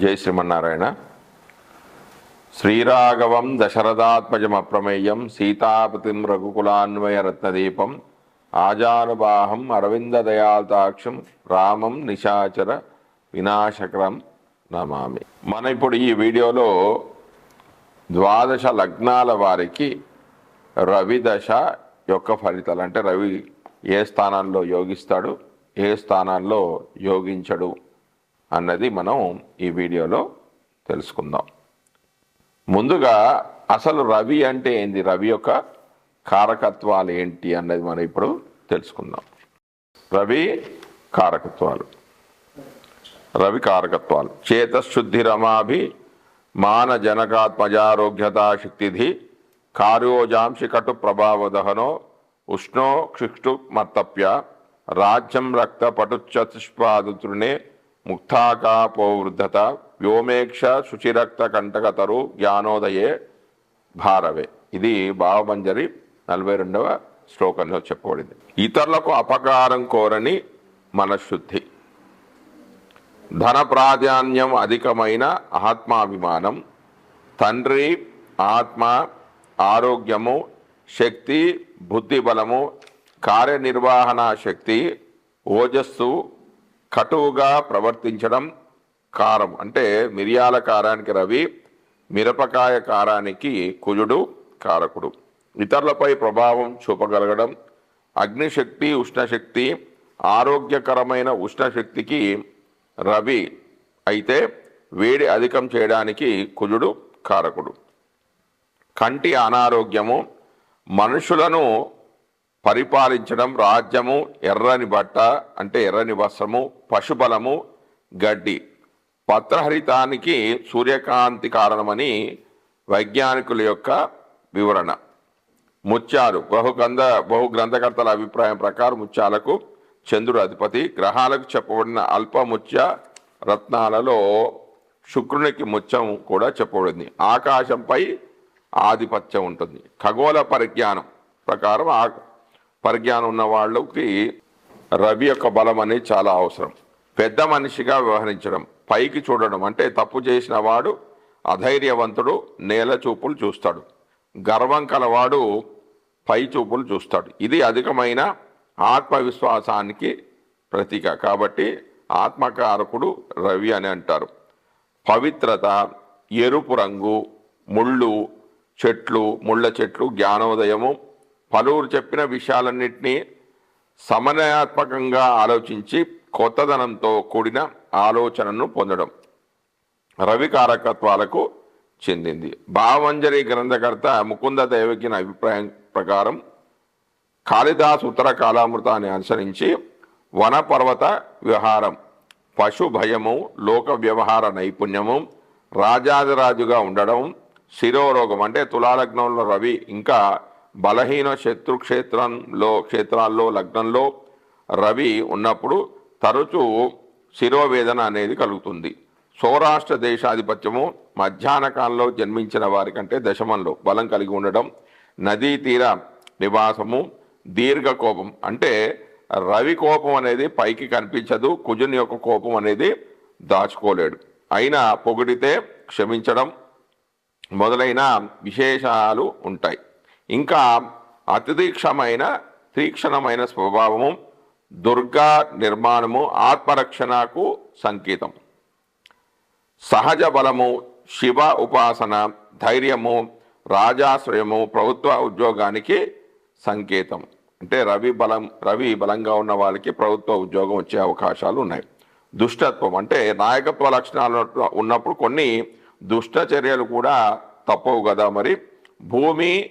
జై శ్రీమన్నారాయణ. శ్రీరాఘవం దశరథాత్మజమప్రమేయం సీతాపతిం రఘుకులాన్వయ రత్నదీపం ఆజానుబాహం అరవిందదయాల్తాక్షం రామం నిశాచర వినాశకరం నమామి. మన ఇప్పుడు ఈ వీడియోలో ద్వాదశ లగ్నాల వారికి రవి దశ యొక్క ఫలితాలు అంటే రవి ఏ స్థానాల్లో యోగిస్తాడు ఏ స్థానాల్లో యోగించడు అన్నది మనం ఈ వీడియోలో తెలుసుకుందాం. ముందుగా అసలు రవి అంటే ఏంది? రవి యొక్క కారకత్వాలు ఏంటి అన్నది మనం ఇప్పుడు తెలుసుకుందాం. రవి కారకత్వాలు. రవి కారకత్వాలు. చేతశుద్ధి రమాభి మాన జనకాత్మజారోగ్యతా శక్తిధి కార్యోజాంశి కటు ప్రభావదహనో ఉష్ణో క్షిక్షు మర్తప్య రాజ్యం రక్త పటుచతుష్పాదుతృణే ముక్తాకాపోవృద్ధత వ్యోమేక్ష శుచిరక్త కంటకతరు జ్ఞానోదయే భారవే. ఇది భావమంజరి నలభై రెండవ శ్లోకంలో చెప్పబడింది ఇతరులకు అపకారం కోరని మనశుద్ధి ధన ప్రాధాన్యం అధికమైన ఆత్మాభిమానం. తండ్రి ఆత్మ ఆరోగ్యము శక్తి బుద్ధి బలము కార్యనిర్వహణ శక్తి ఓజస్సు కటువుగా ప్రవర్తించడం కారం. అంటే మిరియాల కారానికి రవి మిరపకాయ కారానికి కుజుడు కారకుడు. ఇతరులపై ప్రభావం చూపగలగడం అగ్నిశక్తి ఉష్ణశక్తి ఆరోగ్యకరమైన ఉష్ణశక్తికి రవి అయితే వేడి అధికం చేయడానికి కుజుడు కారకుడు. కంటి అనారోగ్యము మనుషులను పరిపాలించడం రాజ్యము ఎర్రని బట్ట అంటే ఎర్రని వస్త్రము పశుబలము గడ్డి. పత్రహరితానికి సూర్యకాంతి కారణమని వైజ్ఞానికుల యొక్క వివరణ. ముత్యాలు బహుగ్రంథ బహు గ్రంథకర్తల అభిప్రాయం ప్రకారం ముత్యాలకు చంద్రుడు అధిపతి. గ్రహాలకు చెప్పబడిన అల్ప ముత్య రత్నాలలో శుక్రునికి ముత్యం కూడా చెప్పబడింది. ఆకాశంపై ఆధిపత్యం ఉంటుంది. ఖగోళ పరిజ్ఞానం ప్రకారం ఆ పరిజ్ఞానం ఉన్న వాళ్ళకి రవి యొక్క బలం అనేది చాలా అవసరం. పెద్ద మనిషిగా వ్యవహరించడం పైకి చూడడం అంటే తప్పు చేసిన వాడు అధైర్యవంతుడు నేల చూపులు చూస్తాడు. గర్వం కలవాడు పై చూపులు చూస్తాడు. ఇది అధికమైన ఆత్మవిశ్వాసానికి ప్రతీక. కాబట్టి ఆత్మకారకుడు రవి అని అంటారు. పవిత్రత ఎరుపు రంగు ముళ్ళు చెట్లు ముళ్ళ చెట్లు జ్ఞానోదయము పలువురు చెప్పిన విషయాలన్నింటినీ సమన్వయాత్మకంగా ఆలోచించి కొత్తదనంతో కూడిన ఆలోచనను పొందడం రవి కారకత్వాలకు చెందింది. భావంజరి గ్రంథకర్త ముకుంద దేవకిన అభిప్రాయం ప్రకారం కాళిదాస్ ఉత్తర కాలామృతాన్ని అనుసరించి వనపర్వత వ్యవహారం పశు భయము లోక వ్యవహార నైపుణ్యము రాజాదిరాజుగా ఉండడం శిరోరోగం అంటే తులాలగ్నంలో రవి ఇంకా బలహీన శత్రు క్షేత్రంలో క్షేత్రాల్లో లగ్నంలో రవి ఉన్నప్పుడు తరచూ శిరోవేదన అనేది కలుగుతుంది. సౌరాష్ట్ర దేశాధిపత్యము మధ్యాహ్న కాలంలో జన్మించిన వారికంటే దశమంలో బలం కలిగి ఉండడం నదీ తీర నివాసము దీర్ఘ కోపం అంటే రవి కోపం అనేది పైకి కనిపించదు కుజుని యొక్క కోపం అనేది దాచుకోలేడు. అయినా పొగిడితే క్షమించడం మొదలైన విశేషాలు ఉంటాయి. ఇంకా అతిదీక్షమైన తీక్షణమైన స్వభావము దుర్గా నిర్మాణము ఆత్మరక్షణకు సంకేతం. సహజ బలము శివ ఉపాసన ధైర్యము రాజాశ్రయము ప్రభుత్వ ఉద్యోగానికి సంకేతం. అంటే రవి బలం రవి బలంగా ఉన్న వాళ్ళకి ప్రభుత్వ ఉద్యోగం వచ్చే అవకాశాలు ఉన్నాయి. దుష్టత్వం అంటే నాయకత్వ లక్షణాలు ఉన్నప్పుడు కొన్ని దుష్ట చర్యలు కూడా తప్పవు కదా మరి. భూమి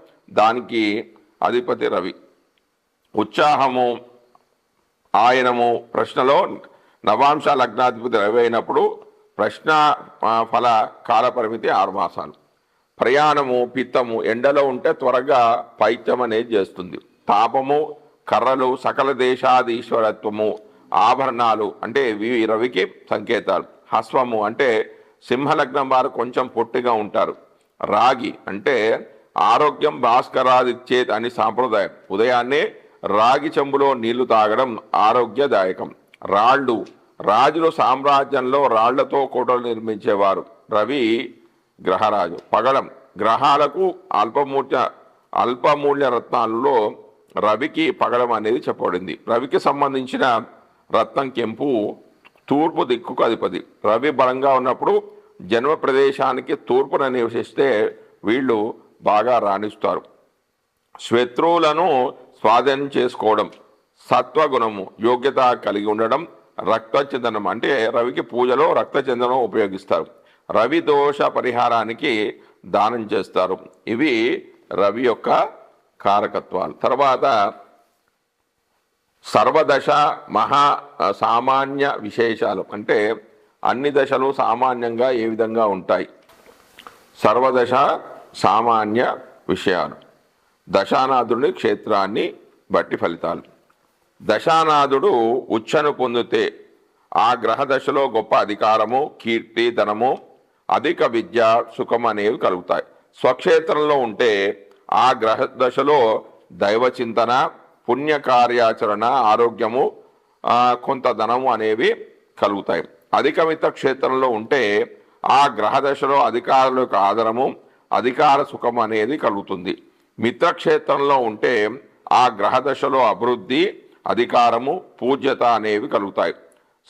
దానికి అధిపతి రవి. ఉత్సాహము ఆయనము ప్రశ్నలో నవాంశ లగ్నాధిపతి రవి అయినప్పుడు ప్రశ్న ఫల కాలపరిమితి ఆరు మాసాలు. ప్రయాణము పిత్తము ఎండలో ఉంటే త్వరగా పైత్యం అనేది చేస్తుంది. తాపము కర్రలు సకల దేశాధీశ్వరత్వము ఆభరణాలు అంటే ఇవి రవికి సంకేతాలు. హస్వము అంటే సింహలగ్నం వారు కొంచెం పొట్టిగా ఉంటారు. రాగి అంటే ఆరోగ్యం భాస్కరాదిచ్చేత్ అని సాంప్రదాయం. ఉదయాన్నే రాగి చెంబులో నీళ్ళు తాగడం ఆరోగ్యదాయకం. రాళ్ళు. రాజులు సామ్రాజ్యంలో రాళ్ళతో కోటలు నిర్మించేవారు. రవి గ్రహరాజు. పగడం గ్రహాలకు అల్పమూల్య అల్పమూల్య రత్నాలలో రవికి పగడం అనేది చెప్పబడింది. రవికి సంబంధించిన రత్నం కెంపు తూర్పు దిక్కుకు అధిపతి. రవి బలంగా ఉన్నప్పుడు జన్మ ప్రదేశానికి తూర్పున నివసిస్తే వీళ్ళు బాగా రాణిస్తారు. శత్రువులను స్వాధీనం చేసుకోవడం సత్వగుణము యోగ్యత కలిగి ఉండడం రక్తచందనం అంటే రవికి పూజలో రక్తచందనం ఉపయోగిస్తారు. రవి దోష పరిహారానికి దానం చేస్తారు. ఇవి రవి యొక్క కారకత్వాలు. తర్వాత సర్వదశ మహా సామాన్య విశేషాలు అంటే అన్ని దశలు సామాన్యంగా ఏ విధంగా ఉంటాయి? సర్వదశ సామాన్య విషయాలు. దశానాథుడి క్షేత్రాన్ని బట్టి ఫలితాలు. దశానాథుడు ఉచ్చను పొందితే ఆ గ్రహ దశలో గొప్ప అధికారము కీర్తి ధనము అధిక విద్య సుఖం అనేవి కలుగుతాయి. స్వక్షేత్రంలో ఉంటే ఆ గ్రహ దశలో దైవ చింతన పుణ్య కార్యాచరణ ఆరోగ్యము కొంత ధనము అనేవి కలుగుతాయి. అధిక క్షేత్రంలో ఉంటే ఆ గ్రహ దశలో అధికారుల యొక్క ఆదరము అధికార సుఖం అనేది కలుగుతుంది. మిత్రక్షేత్రంలో ఉంటే ఆ గ్రహ దశలో అభివృద్ధి అధికారము పూజ్యత అనేవి కలుగుతాయి.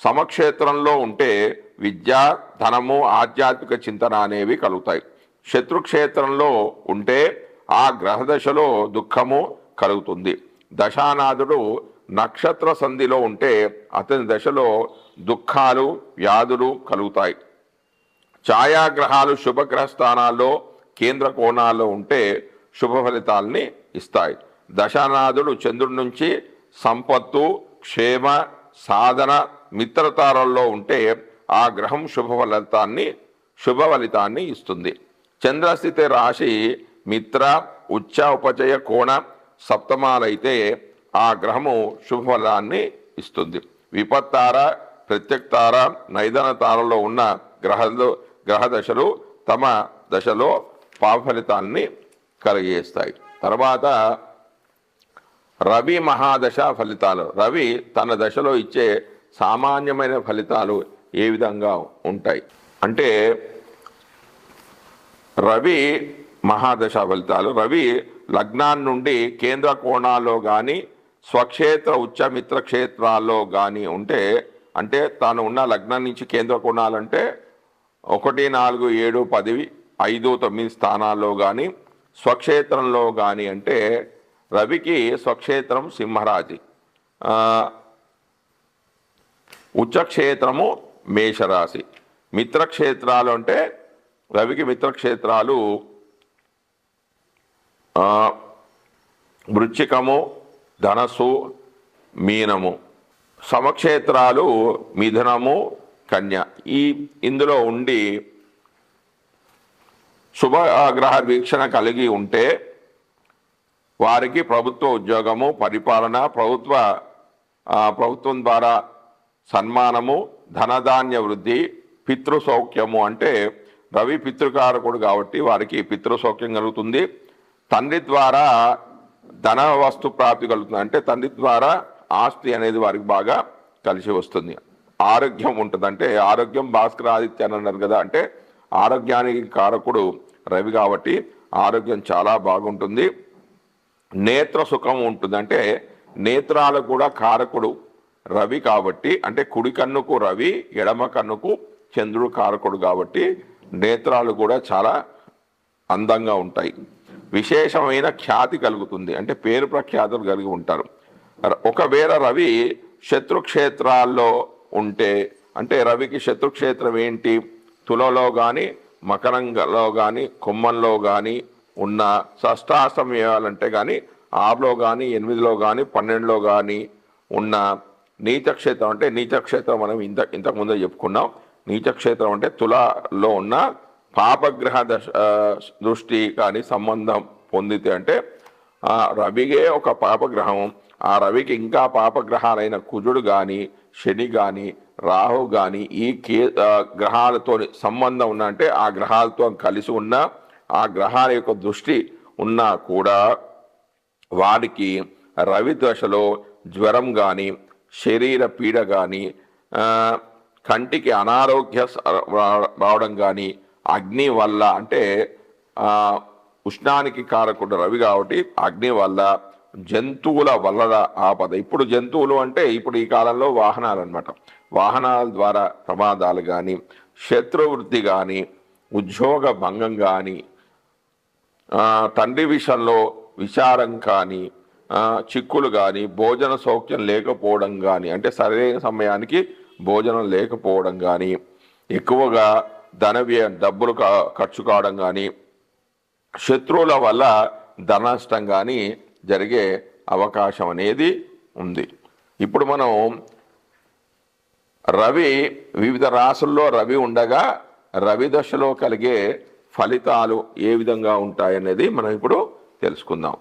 సమక్షేత్రంలో ఉంటే విద్య ధనము ఆధ్యాత్మిక చింతన అనేవి కలుగుతాయి. శత్రుక్షేత్రంలో ఉంటే ఆ గ్రహ దశలో దుఃఖము కలుగుతుంది. దశానాథుడు నక్షత్ర సంధిలో ఉంటే అతని దశలో దుఃఖాలు వ్యాధులు కలుగుతాయి. ఛాయాగ్రహాలు శుభగ్రహ స్థానాల్లో కేంద్ర కోణాల్లో ఉంటే శుభ ఫలితాల్ని ఇస్తాయి. దశానాథుడు చంద్రుడి నుంచి సంపత్తు క్షేమ సాధన మిత్రతారల్లో ఉంటే ఆ గ్రహం శుభ ఫలితాన్ని శుభ ఫలితాన్ని ఇస్తుంది. చంద్రస్థితి రాశి మిత్ర ఉచ్చ ఉపచయ కోణ సప్తమాలైతే ఆ గ్రహము శుభ ఫలాన్ని ఇస్తుంది. విపత్తార ప్రత్యక్తార నైదన తారలో ఉన్న గ్రహాలు గ్రహ దశలు తమ దశలో పాప ఫలితాన్ని కలిగేస్తాయి. తర్వాత రవి మహాదశ ఫలితాలు. రవి తన దశలో ఇచ్చే సామాన్యమైన ఫలితాలు ఏ విధంగా ఉంటాయి? అంటే రవి మహాదశ ఫలితాలు. రవి లగ్నాన్ని నుండి కేంద్ర కోణాల్లో కానీ స్వక్షేత్ర ఉచ్చమిత్ర క్షేత్రాల్లో కానీ ఉంటే అంటే తాను ఉన్న లగ్నం నుంచి కేంద్ర కోణాలంటే ఒకటి నాలుగు ఏడు పది ఐదు తొమ్మిది స్థానాల్లో కానీ స్వక్షేత్రంలో కానీ అంటే రవికి స్వక్షేత్రం సింహరాజి. ఉచ్చక్షేత్రము మేషరాశి. మిత్రక్షేత్రాలు అంటే రవికి మిత్రక్షేత్రాలు వృచ్చికము ధనస్సు మీనము. సమక్షేత్రాలు మిథునము కన్య. ఈ ఇందులో ఉండి శుభ గ్రహ వీక్షణ కలిగి ఉంటే వారికి ప్రభుత్వ ఉద్యోగము పరిపాలన ప్రభుత్వ ప్రభుత్వం ద్వారా సన్మానము ధనధాన్య వృద్ధి పితృ సౌఖ్యము అంటే రవి పితృకారకుడు కాబట్టి వారికి పితృ సౌఖ్యం కలుగుతుంది. తండ్రి ద్వారా ధన వస్తు ప్రాప్తి కలుగుతుంది. అంటే తండ్రి ద్వారా ఆస్తి అనేది వారికి బాగా కలిసి వస్తుంది. ఆరోగ్యం ఉంటుంది అంటే ఆరోగ్యం భాస్కర ఆదిత్య అని అన్నారు కదా అంటే ఆరోగ్యానికి కారకుడు రవి కాబట్టి ఆరోగ్యం చాలా బాగుంటుంది. నేత్ర సుఖం ఉంటుంది. అంటే నేత్రాలకు కూడా కారకుడు రవి కాబట్టి అంటే కుడి కన్నుకు రవి ఎడమ కన్నుకు చంద్రుడు కారకుడు కాబట్టి నేత్రాలు కూడా చాలా అందంగా ఉంటాయి. విశేషమైన ఖ్యాతి కలుగుతుంది. అంటే పేరు ప్రఖ్యాతులు కలిగి ఉంటారు. ఒకవేళ రవి శత్రుక్షేత్రాల్లో ఉంటే అంటే రవికి శత్రుక్షేత్రం ఏంటి? తులలో కానీ మకరంగలో కానీ కుమ్మంలో కానీ ఉన్న షష్టాష్టమయాలంటే కానీ ఆరులో కానీ ఎనిమిదిలో కానీ పన్నెండులో కానీ ఉన్న నీచక్షేత్రం అంటే నీచక్షేత్రం మనం ఇంత ఇంతకుముందే చెప్పుకున్నాం. నీచక్షేత్రం అంటే తులాలో ఉన్న పాపగ్రహ దశ దృష్టి కానీ సంబంధం పొందితే అంటే ఆ రవిగే ఒక పాపగ్రహం. ఆ రవికి ఇంకా పాపగ్రహాలైన కుజుడు కానీ శని కానీ రాహు కానీ ఈ కే గ్రహాలతో సంబంధం ఉన్న అంటే ఆ గ్రహాలతో కలిసి ఉన్న ఆ గ్రహాల యొక్క దృష్టి ఉన్నా కూడా వారికి రవి దశలో జ్వరం కానీ శరీర పీడ కానీ కంటికి అనారోగ్య రా- రావడం కానీ అగ్ని వల్ల అంటే ఉష్ణానికి కారకుండా రవి కాబట్టి అగ్ని వల్ల జంతువుల వల్ల ఆపద. ఇప్పుడు జంతువులు అంటే ఇప్పుడు ఈ కాలంలో వాహనాలు అనమాట వాహనాల ద్వారా ప్రమాదాలు కానీ శత్రువృత్తి కానీ ఉద్యోగ భంగం కానీ తండ్రి విషయంలో విచారం కానీ చిక్కులు కానీ భోజన సౌఖ్యం లేకపోవడం కానీ అంటే సరైన సమయానికి భోజనం లేకపోవడం కానీ ఎక్కువగా ధన వ్యయ డబ్బులు కా- ఖర్చు కావడం కానీ శత్రువుల వల్ల ధన నష్టం కానీ జరిగే అవకాశం అనేది ఉంది. ఇప్పుడు మనం రవి వివిధ రాసుల్లో రవి ఉండగా రవి దశలో కలిగే ఫలితాలు ఏ విధంగా ఉంటాయనేది మనం ఇప్పుడు తెలుసుకుందాం.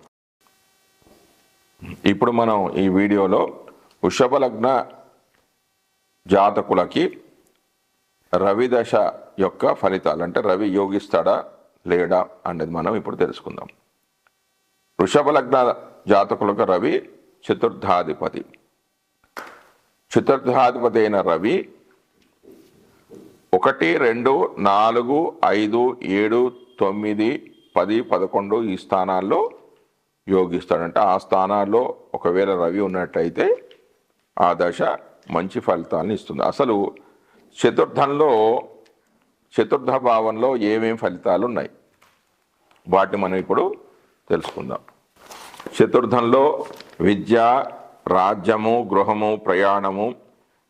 ఇప్పుడు మనం ఈ వీడియోలో వృషభ లగ్న జాతకులకి రవి దశ యొక్క ఫలితాలు అంటే రవి యోగిస్తాడా లేడా అనేది మనం ఇప్పుడు తెలుసుకుందాం. వృషభ లగ్న జాతకులకు రవి చతుర్థాధిపతి. చతుర్థాధిపతి అయిన రవి ఒకటి రెండు నాలుగు ఐదు ఏడు తొమ్మిది పది పదకొండు ఈ స్థానాల్లో యోగిస్తాడంటే. ఆ స్థానాల్లో ఒకవేళ రవి ఉన్నట్టయితే ఆ దశ మంచి ఫలితాలను ఇస్తుంది. అసలు చతుర్థంలో చతుర్థ భావంలో ఏమేం ఫలితాలు ఉన్నాయి? వాటిని మనం ఇప్పుడు తెలుసుకుందాం. చతుర్థంలో విద్య రాజ్యము గృహము ప్రయాణము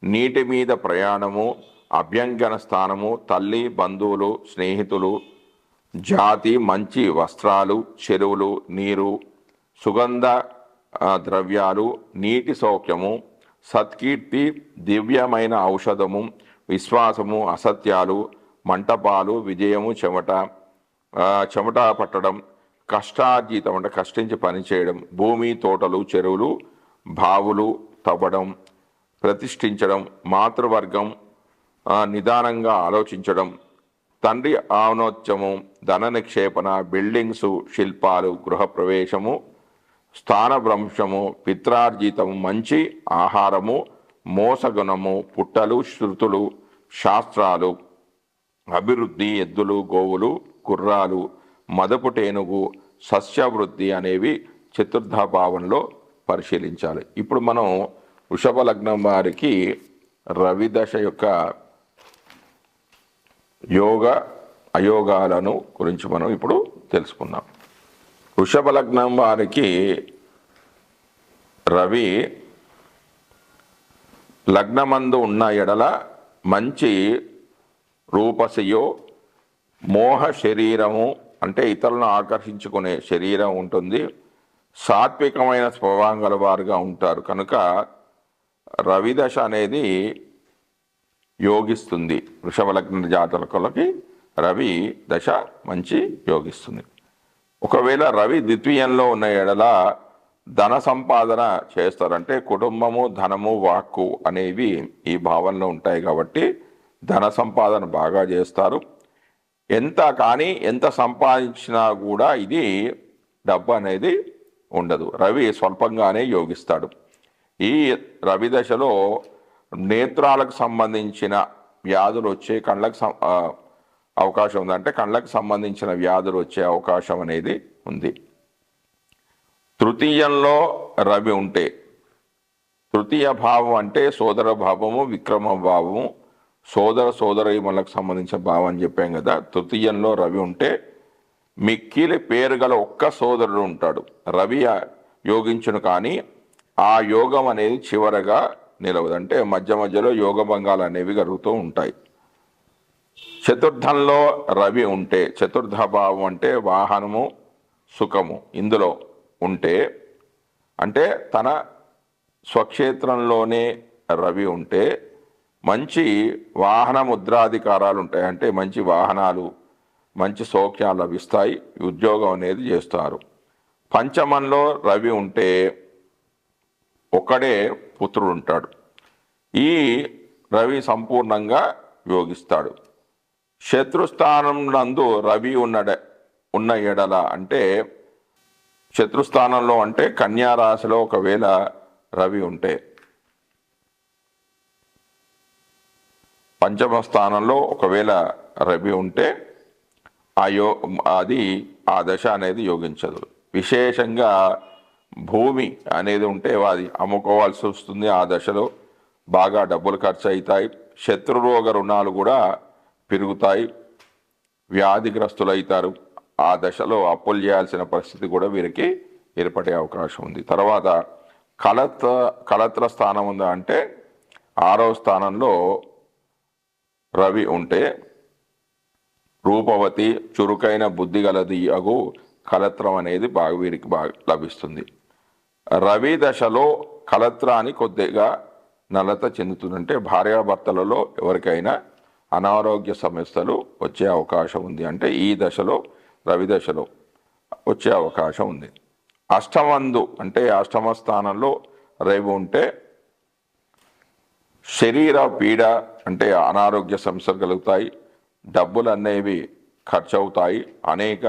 నీటి మీద ప్రయాణము అభ్యంగన స్థానము తల్లి బంధువులు స్నేహితులు జాతి మంచి వస్త్రాలు చెరువులు నీరు సుగంధ ద్రవ్యాలు నీటి సౌఖ్యము సత్కీర్తి దివ్యమైన ఔషధము విశ్వాసము అసత్యాలు మంటపాలు విజయము చెమట చెమట పట్టడం కష్టార్జితం అంటే కష్టించి పనిచేయడం భూమి తోటలు చెరువులు బావులు తవ్వడం ప్రతిష్ఠించడం మాతృవర్గం నిదానంగా ఆలోచించడం తండ్రి ఆవనోత్సవం ధన నిక్షేపణ బిల్డింగ్స్ శిల్పాలు గృహప్రవేశము స్థానభ్రంశము పిత్రార్జితము మంచి ఆహారము మోసగుణము పుట్టలు శృతులు శాస్త్రాలు అభివృద్ధి ఎద్దులు గోవులు గుర్రాలు మదపు టేనుగు సస్యవృద్ధి అనేవి చతుర్థ భావంలో పరిశీలించాలి. ఇప్పుడు మనం వృషభ లగ్నం వారికి రవి దశ యొక్క యోగ అయోగాలను గురించి మనం ఇప్పుడు తెలుసుకుందాం. వృషభ లగ్నం వారికి రవి లగ్నమందు ఉన్న ఎడల మంచి రూపశయో మోహ శరీరము అంటే ఇతరులను ఆకర్షించుకునే శరీరం ఉంటుంది. సాత్వికమైన స్వభావం గల వారుగా ఉంటారు. కనుక రవిదశ అనేది యోగిస్తుంది. వృషభ లగ్న జాతకులకి రవి దశ మంచి యోగిస్తుంది. ఒకవేళ రవి ద్వితీయంలో ఉన్న ఎడల ధన సంపాదన చేస్తారంటే కుటుంబము ధనము వాక్కు అనేవి ఈ భావనలో ఉంటాయి కాబట్టి ధన సంపాదన బాగా చేస్తారు. ఎంత కానీ ఎంత సంపాదించినా కూడా ఇది డబ్బు అనేది ఉండదు. రవి స్వల్పంగానే యోగిస్తాడు. ఈ రవి దశలో నేత్రాలకు సంబంధించిన వ్యాధులు వచ్చే కళ్ళకు సం- అవకాశం ఉంది అంటే కళ్ళకు సంబంధించిన వ్యాధులు వచ్చే అవకాశం అనేది ఉంది. తృతీయంలో రవి ఉంటే తృతీయ భావం అంటే సోదర భావము విక్రమ భావము సోదర సోదరీమణులకు సంబంధించిన భావం అని చెప్పాం కదా. తృతీయంలో రవి ఉంటే మిక్కిలి పేరు గల ఒక్క సోదరుడు ఉంటాడు. రవి యోగించును కానీ ఆ యోగం అనేది చివరగా నిలవదు. అంటే మధ్య మధ్యలో యోగ భంగాలు అనేవి కలుగుతూ ఉంటాయి. చతుర్థంలో రవి ఉంటే చతుర్థ భావం అంటే వాహనము సుఖము ఇందులో ఉంటే అంటే తన స్వక్షేత్రంలోనే రవి ఉంటే మంచి వాహన ముద్రాధికారాలు ఉంటాయి. అంటే మంచి వాహనాలు మంచి సౌఖ్యాలు లభిస్తాయి ఉద్యోగం అనేది చేస్తారు. పంచమంలో రవి ఉంటే ఒకడే పుత్రుడు ఉంటాడు ఈ రవి సంపూర్ణంగా యోగిస్తాడు. శత్రుస్థానం నందు రవి ఉన్నడ ఉన్న ఎడల అంటే శత్రుస్థానంలో అంటే కన్యారాశిలో ఒకవేళ రవి ఉంటే. పంచమ స్థానంలో ఒకవేళ రవి ఉంటే ఆ యో అది ఆ దశ అనేది యోగించదు. విశేషంగా భూమి అనేది ఉంటే అది అమ్ముకోవాల్సి వస్తుంది ఆ దశలో. బాగా డబ్బులు ఖర్చు అవుతాయి శత్రురోగ రుణాలు కూడా పెరుగుతాయి. వ్యాధిగ్రస్తులు అవుతారు ఆ దశలో అప్పులు చేయాల్సిన పరిస్థితి కూడా వీరికి ఏర్పడే అవకాశం ఉంది. తర్వాత కలత్ర కలత్ర స్థానం ఉందా అంటే ఆరో స్థానంలో రవి ఉంటే రూపవతి చురుకైన బుద్ధి గలది అగు కలత్రం అనేది బాగా వీరికి బాగా లభిస్తుంది. రవి దశలో కలత్రాన్ని కొద్దిగా నలత చెందుతుందంటే భార్యాభర్తలలో ఎవరికైనా అనారోగ్య సమస్యలు వచ్చే అవకాశం ఉంది అంటే ఈ దశలో రవి దశలో వచ్చే అవకాశం ఉంది. అష్టమందు అంటే అష్టమ స్థానంలో రవి ఉంటే శరీర పీడ అంటే అనారోగ్య సమస్యలు కలుగుతాయి. డబ్బులు అనేవి ఖర్చు అవుతాయి అనేక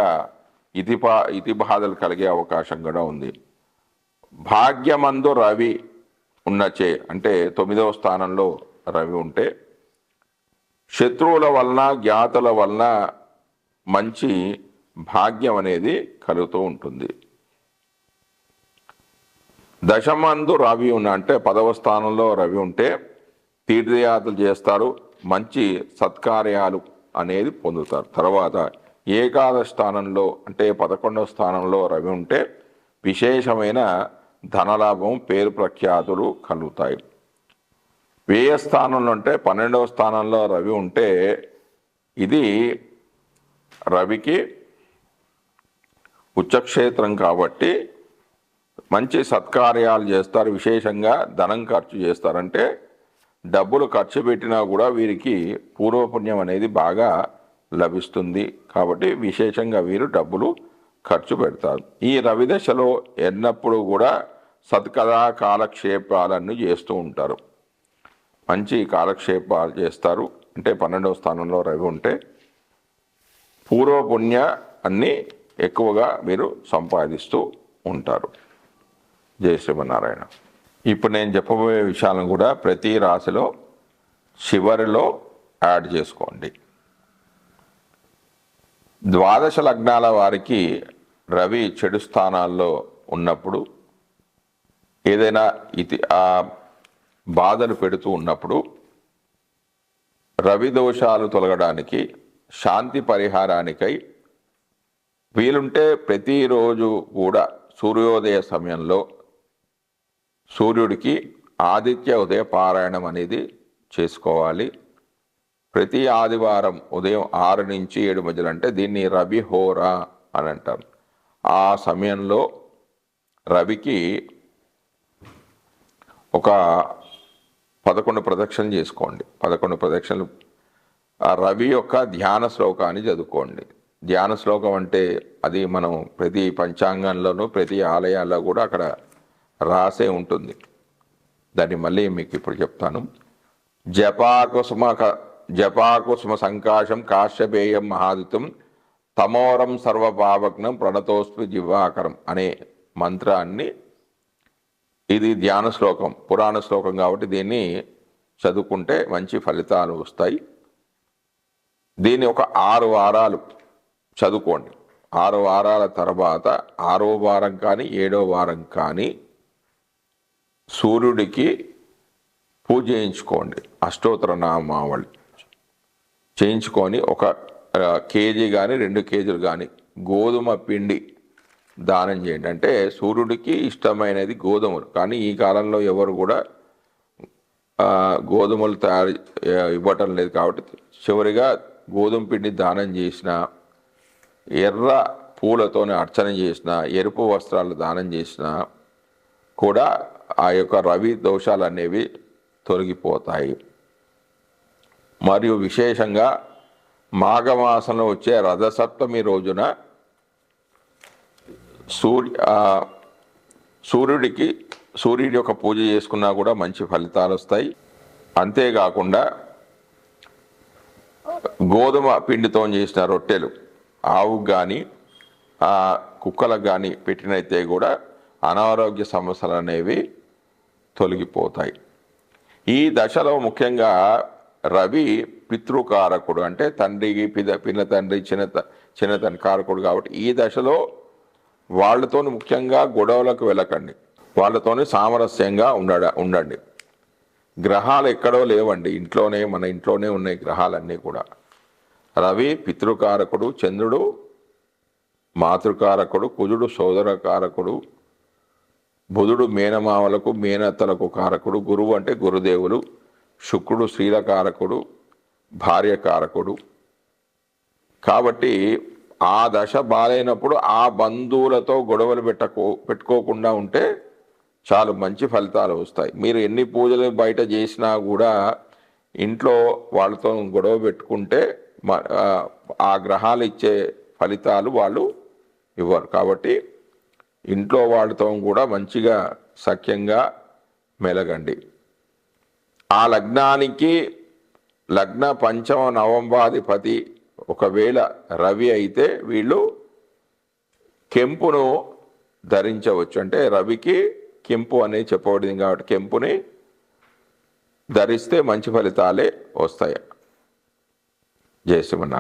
ఇతిపా ఇతి బాధలు కలిగే అవకాశం కూడా ఉంది. భాగ్యమందు రవి ఉన్నచే అంటే తొమ్మిదవ స్థానంలో రవి ఉంటే శత్రువుల వలన జ్ఞాతుల వలన మంచి భాగ్యం అనేది కలుగుతూ ఉంటుంది. దశమందు రవి ఉన్న అంటే పదవ స్థానంలో రవి ఉంటే తీర్థయాత్రలు చేస్తారు. మంచి సత్కార్యాలు అనేది పొందుతారు. తర్వాత ఏకాదశ స్థానంలో అంటే పదకొండవ స్థానంలో రవి ఉంటే విశేషమైన ధనలాభం పేరు ప్రఖ్యాతులు కలుగుతాయి. వ్యయ స్థానంలో అంటే పన్నెండవ స్థానంలో రవి ఉంటే ఇది రవికి ఉచ్చక్షేత్రం కాబట్టి మంచి సత్కార్యాలు చేస్తారు. విశేషంగా ధనం ఖర్చు చేస్తారంటే డబ్బులు ఖర్చు పెట్టినా కూడా వీరికి పూర్వపుణ్యం అనేది బాగా లభిస్తుంది. కాబట్టి విశేషంగా వీరు డబ్బులు ఖర్చు పెడతారు. ఈ రవి దశలో ఎన్నప్పుడు కూడా సత్కథా కాలక్షేపాలన్నీ చేస్తూ ఉంటారు. మంచి కాలక్షేపాలు చేస్తారు. అంటే పన్నెండవ స్థానంలో రవి ఉంటే పూర్వపుణ్య అన్నీ ఎక్కువగా మీరు సంపాదిస్తూ ఉంటారు. జయ శ్రీమన్నారాయణ. ఇప్పుడు నేను చెప్పబోయే విషయాలను కూడా ప్రతి రాశిలో చివరిలో యాడ్ చేసుకోండి. ద్వాదశ లగ్నాల వారికి రవి చెడు స్థానాల్లో ఉన్నప్పుడు ఏదైనా ఇది ఆ బాధలు పెడుతూ ఉన్నప్పుడు రవి దోషాలు తొలగడానికి శాంతి పరిహారానికై వీలుంటే ప్రతిరోజు కూడా సూర్యోదయ సమయంలో సూర్యుడికి ఆదిత్య ఉదయ పారాయణం అనేది చేసుకోవాలి. ప్రతి ఆదివారం ఉదయం ఆరు నుంచి ఏడు మధ్యలో అంటే దీన్ని రవి హోరా అని అంటారు. ఆ సమయంలో రవికి ఒక పదకొండు ప్రదక్షిణలు చేసుకోండి. పదకొండు ప్రదక్షిణలు. రవి యొక్క ధ్యాన శ్లోకాన్ని చదువుకోండి. ధ్యాన శ్లోకం అంటే అది మనం ప్రతి పంచాంగంలోనూ ప్రతి ఆలయాల్లో కూడా అక్కడ రాసే ఉంటుంది. దాన్ని మళ్ళీ మీకు ఇప్పుడు చెప్తాను. జపాకుసుమ జపాకుసుమ సంకాశం కాశ్యపేయం మహాదితం తమోరం సర్వపావగ్నం ప్రణతోస్మి జివ్వాకరం అనే మంత్రాన్ని ఇది ధ్యాన శ్లోకం పురాణ శ్లోకం కాబట్టి దీన్ని చదువుకుంటే మంచి ఫలితాలు వస్తాయి. దీన్ని ఒక ఆరు వారాలు చదువుకోండి. ఆరు వారాల తర్వాత ఆరో వారం కానీ ఏడో వారం కానీ సూర్యుడికి పూజ చేయించుకోండి. అష్టోత్తర నామావళి చేయించుకొని ఒక కేజీ కానీ రెండు కేజీలు కానీ గోధుమ పిండి దానం చేయండి. అంటే సూర్యుడికి ఇష్టమైనది గోధుమలు. కానీ ఈ కాలంలో ఎవరు కూడా గోధుమలు తయారు ఇవ్వటం లేదు కాబట్టి చివరిగా గోధుమ పిండి దానం చేసిన ఎర్ర పూలతోనే అర్చన చేసిన ఎరుపు వస్త్రాలు దానం చేసిన కూడా ఆ యొక్క రవి దోషాలు అనేవి తొలగిపోతాయి. మరియు విశేషంగా మాఘమాసంలో వచ్చే రథసప్తమి రోజున సూర్య సూర్యుడికి సూర్యుడి యొక్క పూజ చేసుకున్నా కూడా మంచి ఫలితాలు వస్తాయి. అంతేకాకుండా గోధుమ పిండితో చేసిన రొట్టెలు ఆవుకు కానీ కుక్కలకు కానీ పెట్టినైతే కూడా అనారోగ్య సమస్యలు అనేవి తొలగిపోతాయి. ఈ దశలో ముఖ్యంగా రవి పితృకారకుడు అంటే తండ్రికి పిద పిన్న తండ్రి చిన్న చిన్న తండ్రి కారకుడు కాబట్టి ఈ దశలో వాళ్ళతో ముఖ్యంగా గొడవలకు వెళ్ళకండి. వాళ్ళతోని సామరస్యంగా ఉండడ ఉండండి. గ్రహాలు ఎక్కడో లేవండి. ఇంట్లోనే మన ఇంట్లోనే ఉన్నాయి గ్రహాలన్నీ కూడా. రవి పితృకారకుడు చంద్రుడు మాతృకారకుడు కుజుడు సోదరకారకుడు బుధుడు మేనమామలకు మేనత్తలకు కారకుడు గురువు అంటే గురుదేవులు శుక్రుడు శ్రీల కారకుడు భార్య కారకుడు. కాబట్టి ఆ దశ బాలైనప్పుడు ఆ బంధువులతో గొడవలు పెట్టకో పెట్టుకోకుండా ఉంటే చాలు మంచి ఫలితాలు వస్తాయి. మీరు ఎన్ని పూజలు బయట చేసినా కూడా ఇంట్లో వాళ్ళతో గొడవ పెట్టుకుంటే మ- ఆ గ్రహాలు ఇచ్చే ఫలితాలు వాళ్ళు ఇవ్వరు. కాబట్టి ఇంట్లో వాళ్ళతో కూడా మంచిగా సఖ్యంగా మెలగండి. ఆ లగ్నానికి లగ్న పంచమ నవంబాధిపతి ఒకవేళ రవి అయితే వీళ్ళు కెంపును ధరించవచ్చు. అంటే రవికి కెంపు అనేది చెప్పబడింది కాబట్టి కెంపుని ధరిస్తే మంచి ఫలితాలే వస్తాయి. జయశ్రీమన్నారాయణ